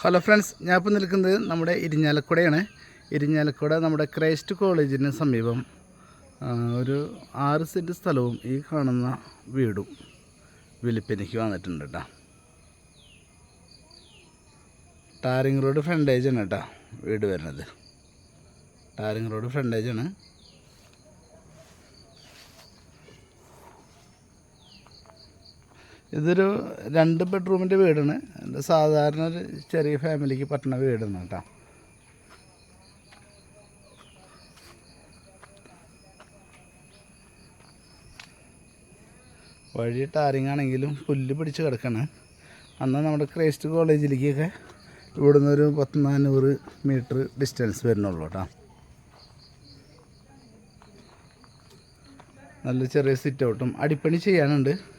Hello friends ഞാൻ ഇപ്പോൾ നിൽക്കുന്നത് നമ്മുടെ ഇരിഞ്ഞാലക്കുടയാണ്. ഇരിഞ്ഞാലക്കുട നമ്മുടെ ക്രൈസ്റ്റ് കോളേജിന് സമീപം ഒരു ആറ് സെന്റ് സ്ഥലവും ഈ കാണുന്ന വീടും വിൽപ്പനയ്ക്ക് വന്നിട്ടുണ്ട് കേട്ടോ. ടാറിങ് റോഡ് ഫ്രണ്ടേജാണ് കേട്ടോ വീട് വരുന്നത്. ടാറിങ് റോഡ് ഫ്രണ്ടേജ് ഇതൊരു രണ്ട് ബെഡ്റൂമിന്റെ വീടാണ്. എന്റെ സാധാരണ ഒരു ചെറിയ ഫാമിലിക്ക് പറ്റുന്ന വീടാണ് കേട്ടോ. വഴി ടാരിങ്ങാണെങ്കിലും പുല്ല് പിടിച്ച് കിടക്കണം. അന്ന് നമ്മുടെ ക്രൈസ്റ്റ് കോളേജിലേക്കൊക്കെ ഇവിടുന്ന് ഒരു പത്ത് നാനൂറ് മീറ്റർ ഡിസ്റ്റൻസ് വരുന്നുള്ളൂ കേട്ടോ. നല്ല ചെറിയ സിറ്റ് ഔട്ടും. അടിപ്പണി ചെയ്യാനുണ്ട്.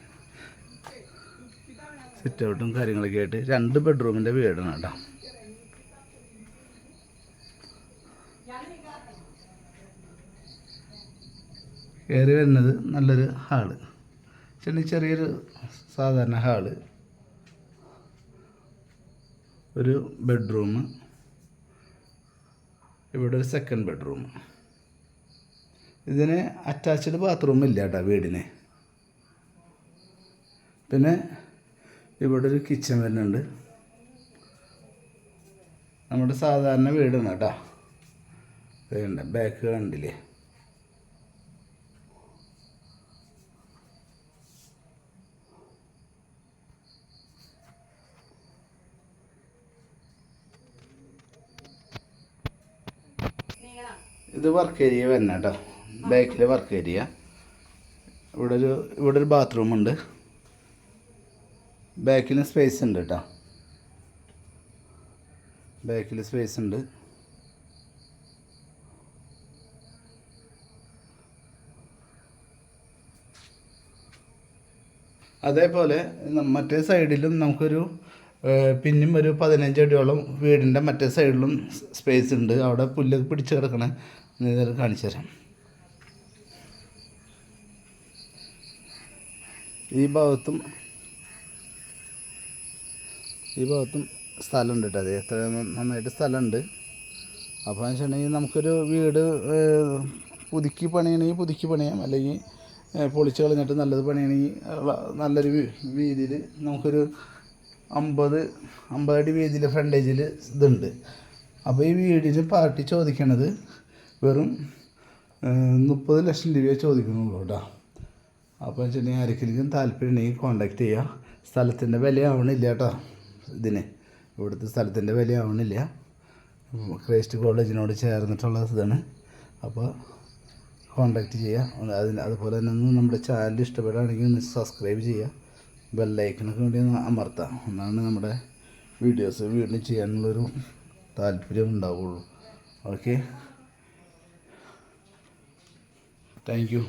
സിറ്റ് ഔട്ടും കാര്യങ്ങളൊക്കെ ആയിട്ട് രണ്ട് ബെഡ്റൂമിന്റെ വീടാണ് കേട്ടോ. കയറി വരുന്നത് നല്ലൊരു ഹാൾ. ചെറിയ ചെറിയൊരു സാധാരണ ഹാൾ. ഒരു ബെഡ്റൂം ഇവിടെ ഒരു സെക്കൻഡ് ബെഡ്റൂം ഇതിന് അറ്റാച്ച്ഡ് ബാത്റൂം ഇല്ല കേട്ടോ വീടിന്. പിന്നെ ഇവിടെ ഒരു കിച്ചൺ വരുന്നുണ്ട്. നമ്മുടെ സാധാരണ വീടാണ് കേട്ടോ. വേണ്ട ബാക്ക് കണ്ടില്ലേ? ഇത് വർക്ക് ഏരിയ വരുന്ന കേട്ടോ. ബാക്കിൽ വർക്ക് ഏരിയ ഇവിടെ ഒരു ഇവിടെ ഒരു ബാത്റൂം ബാക്കിൽ സ്പേസ് ഉണ്ട് കേട്ടോ ബാക്കിൽ സ്പേസ് ഉണ്ട്. അതേപോലെ മറ്റേ സൈഡിലും നമുക്കൊരു പിന്നും ഒരു പതിനഞ്ച് അടിയോളം വീടിന്റെ മറ്റേ സൈഡിലും സ്പേസ് ഉണ്ട്. അവിടെ പുല്ല് പിടിച്ച് കിടക്കണം. ഇതൊക്കെ കാണിച്ചു തരാം. ഈ ഭാഗത്തും ഈ ഭാഗത്തും സ്ഥലമുണ്ട് കേട്ടോ. അത് എത്ര നന്നായിട്ട് സ്ഥലമുണ്ട്. അപ്പോൾ എന്ന് വെച്ചിട്ടുണ്ടെങ്കിൽ നമുക്കൊരു വീട് പുതുക്കി പണിയണമെങ്കിൽ പുതുക്കി പണിയാം. അല്ലെങ്കിൽ പൊളിച്ച് കളഞ്ഞിട്ട് നല്ലത് പണിയണമെങ്കിൽ നല്ലൊരു വീതിയിൽ നമുക്കൊരു അമ്പത് അമ്പതടി വീതിയിൽ ഫ്രണ്ടേജിൽ ഇതുണ്ട്. അപ്പോൾ ഈ വീടിന് പാർട്ടി ചോദിക്കണത് വെറും മുപ്പത് ലക്ഷം രൂപയെ ചോദിക്കുന്നുള്ളൂ കേട്ടോ. അപ്പോൾ വെച്ചിട്ടുണ്ടെങ്കിൽ ആർക്കെങ്കിലും താല്പര്യം ഉണ്ടെങ്കിൽ കോണ്ടാക്ട് ചെയ്യുക സ്ഥലത്തിന്റെ വിലയാവണില്ല കേട്ടോ. ഇതിന്. ഇവിടുത്തെ സ്ഥലത്തിന്റെ വില ആവണില്ല. ക്രൈസ്റ്റ് കോളേജിനോട് ചേർന്നിട്ടുള്ള ഇതാണ്. അപ്പോൾ കോണ്ടാക്റ്റ് ചെയ്യുക. അതിന് അതുപോലെ തന്നെ ഒന്ന് നമ്മുടെ ചാനൽ ഇഷ്ടപ്പെടുകയാണെങ്കിൽ ഒന്ന് സബ്സ്ക്രൈബ് ചെയ്യുക. ബെല്ലൈക്കണൊക്കെ വേണ്ടി ഒന്ന് അമർത്താം എന്നാണ് നമ്മുടെ വീഡിയോസ് വീണ്ടും ചെയ്യാനുള്ളൊരു താല്പര്യം ഉണ്ടാവുള്ളൂ. Okay thank you